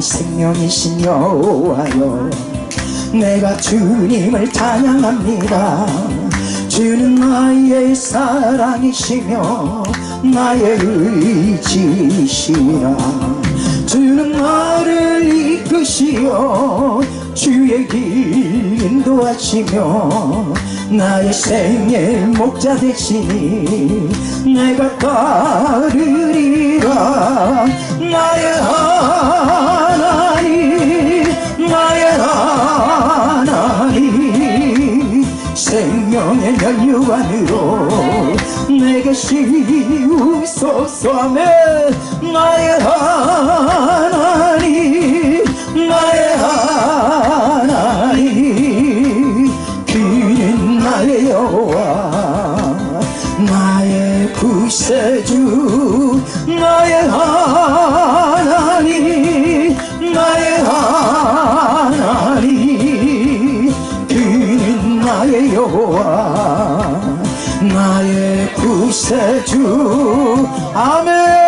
생명이신 여호와여 내가 주님을 찬양합니다. 주는 나의 사랑이시며 나의 의지시라. 주는 나를 이끄시어 주의 길 인도하시며 나의 생의 목자 되시니 내가 따르리라. 나의 생명의 면류관으로 내게 씌우소서며 나의 하나님 나의 하나님. 그는 나의 여호와 나의 구세주 나의 하나님 나의 여호와 나의 구세주. 아멘